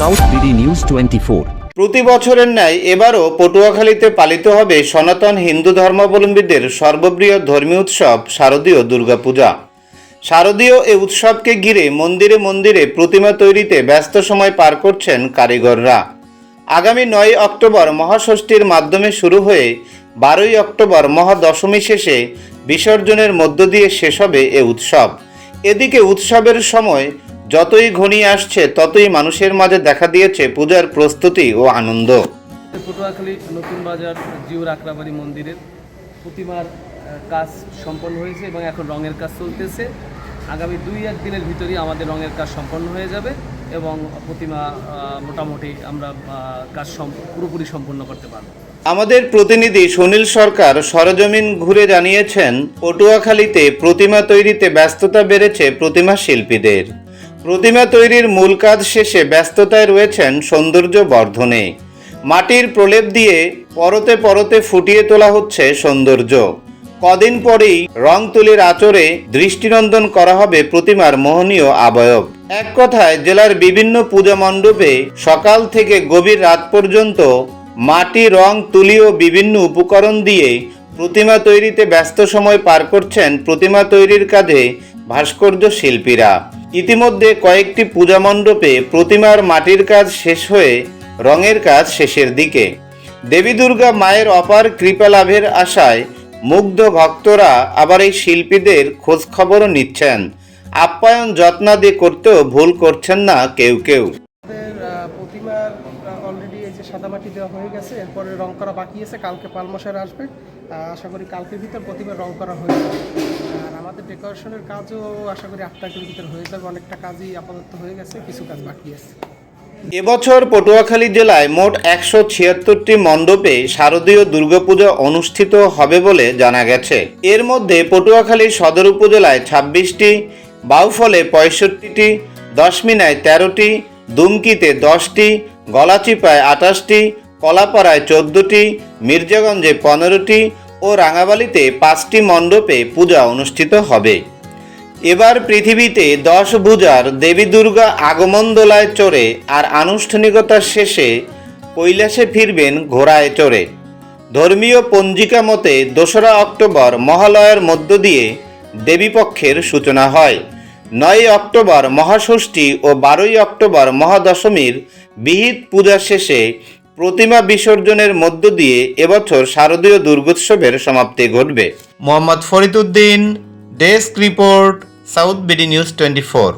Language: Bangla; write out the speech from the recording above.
South BD news twenty four প্রতি বছরের ন্যায় এবারও পটুয়াখালীতে পালিত হবে সনাতন হিন্দু ধর্মাবলম্বীদের সর্ববৃহৎ ধর্মীয় উৎসব শারদীয় দুর্গাপূজা। শারদীয় এ উৎসবকে ঘিরে মন্দিরে মন্দিরে প্রতিমা তৈরিতে ব্যস্ত সময় পার করছেন কারিগররা। আগামী নয় অক্টোবর মহাষষ্ঠীর মাধ্যমে শুরু হয়ে বারোই অক্টোবর মহাদশমী শেষে বিসর্জনের মধ্য দিয়ে শেষ হবে এ উৎসব। এদিকে উৎসবের সময় যতই ঘনিয়ে আসছে ততই মানুষের মাঝে দেখা দিয়েছে পূজার প্রস্তুতি ও আনন্দ। পটুয়াখালী নতুন বাজার জিও রাকরাবাড়ি মন্দিরের প্রতিমার কাজ সম্পন্ন হয়েছে এবং এখন রঙের কাজ চলতেছে। আগামী দুই এক দিনের ভিতরেই আমাদের রঙের কাজ সম্পন্ন হয়ে যাবে এবং প্রতিমা মোটামুটি আমরা কাজ পুরোপুরি সম্পন্ন করতে পারব। আমাদের প্রতিনিধি সুনীল সরকার সরজমিন ঘুরে জানিয়েছেন পটুয়াখালীতে প্রতিমা তৈরিতে ব্যস্ততা বেড়েছে প্রতিমা শিল্পীদের। প্রতিমা তৈরির মূল কাজ শেষে ব্যস্ততায় রয়েছেন সৌন্দর্য বর্ধনে মাটির প্রলেপ দিয়ে পরতে পরতে ফুটিয়ে তোলা হচ্ছে সৌন্দর্য। কদিন পরেই রং তুলির আচরে দৃষ্টিনন্দন করা হবে প্রতিমার মোহনীয় আবয়ব। এক কথায়, জেলার বিভিন্ন পূজা মণ্ডপে সকাল থেকে গভীর রাত পর্যন্ত মাটি, রং, তুলি ও বিভিন্ন উপকরণ দিয়ে প্রতিমা তৈরিতে ব্যস্ত সময় পার করছেন প্রতিমা তৈরির কাজে ভাস্কর্য শিল্পীরা। ইতিমধ্যে কয়েকটি পূজা মণ্ডপে প্রতিমার মাটির কাজ শেষ হয়ে রঙের কাজ শেষের দিকে। দেবী দুর্গা মায়ের অপার কৃপা লাভের আশায় মুগ্ধ ভক্তরা আবার এই শিল্পীদের খোঁজ খবরও নিচ্ছেন। আপ্যায়ন যত্নাদি করতেও ভুল করছেন না কেউ কেউ। প্রতিমার অলরেডি এই যে সাদামাটি দেওয়া হয়ে গেছে, এরপরে রং করা বাকি আছে, কালকে পালমশার আসবে। আশা করি কালকের ভিতর প্রতিমার রং করা হয়ে যাবে। আমাদের ডেকোরেশনের কাজও আশা করি আট তারিখের ভিতর হয়ে যাবে। অনেকটা কাজই আপাতত হয়ে গেছে, কিছু কাজ বাকি আছে। এবছর পটুয়াখালী জেলায় মোট একশো ছিয়াত্তরটি মণ্ডপে শারদীয় দুর্গাপূজা অনুষ্ঠিত হবে বলে জানা গেছে। এর মধ্যে পটুয়াখালী সদর উপজেলায় ছাব্বিশটি, বাউফলে পঁয়ষট্টিটি, দশমিনায় তেরোটি, দুমকিতে দশটি, গলাচিপায় আঠাশটি, কলাপাড়ায় চোদ্দটি, মির্জাগঞ্জে পনেরোটি ও রাঙাবালিতে পাঁচটি মণ্ডপে পূজা অনুষ্ঠিত হবে। এবার পৃথিবীতে দশ ভুজার দেবী দুর্গা আগমন দোলায় চড়ে আর আনুষ্ঠানিকতার শেষে কৈলাসে ফিরবেন ঘোড়ায় চড়ে। ধর্মীয় পঞ্জিকা মতে দোসরা অক্টোবর মহালয়ার মধ্য দিয়ে দেবীপক্ষের সূচনা হয়। নয় অক্টোবর মহাষষ্ঠী ও বারোই অক্টোবর মহাদশমীর বিহিত পূজা শেষে প্রতিমা বিসর্জনের মধ্য দিয়ে এবছর শারদীয় দুর্গোৎসবের সমাপ্তি ঘটবে। Mohammad Fariduddin desk report, south BD news twenty four.